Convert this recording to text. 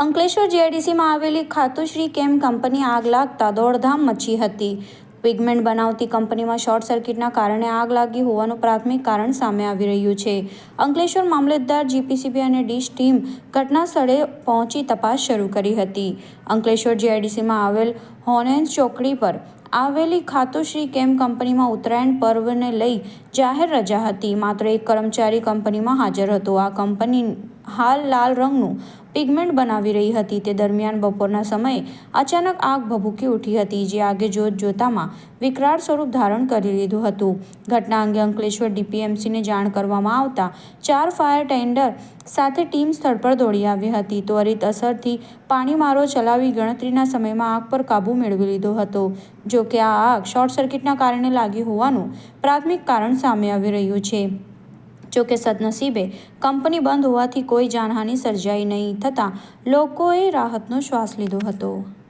અંકલેશ્વર જીઆઈડીસીમાં આવેલી ખાતુશ્રી કેમ કંપની આગ લાગતા દોડધામ મચી હતી. પિગમેન્ટ બનાવતી કંપનીમાં શોર્ટ સર્કિટના કારણે આગ લાગી હોવાનું પ્રાથમિક કારણ સામે આવી રહ્યું છે. અંકલેશ્વર મામલતદાર જીપીસીબી અને ડીશ ટીમ ઘટના સ્થળે પહોંચી તપાસ શરૂ કરી હતી. અંકલેશ્વર જીઆઈડીસીમાં આવેલ હોનેન્સ ચોકડી પર આવેલી ખાતુશ્રી કેમ કંપનીમાં ઉત્તરાયણ પર્વને લઈ જાહેર રજા હતી. માત્ર એક કર્મચારી કંપનીમાં હાજર હતો. આ કંપની હાલ લાલ રંગનું પિગમેન્ટ બનાવી રહી હતી. તે દરમિયાન બપોરના સમયે અચાનક આગ ભભૂકી ઉઠી હતી, જે આગે જોત જોતામાં વિકરાળ સ્વરૂપ ધારણ કરી લીધું હતું. ઘટના અંગે અંકલેશ્વર ડીપીએમસીને જાણ કરવામાં આવતા ચાર ફાયર ટેન્ડર સાથે ટીમ સ્થળ પર દોડી આવી હતી. ત્વરિત અસરથી પાણીમારો ચલાવી ગણતરીના સમયમાં આગ પર કાબૂ મેળવી લીધો હતો. જો કે આ આગ શોર્ટ સર્કિટના કારણે લાગી હોવાનું પ્રાથમિક કારણ સામે આવી રહ્યું છે. જો કે સદનસીબે કંપની બંધ હોવાથી કોઈ જાનહાનિ સર્જાઈ નહીં થતાં લોકોએ રાહતનો શ્વાસ લીધો હતો.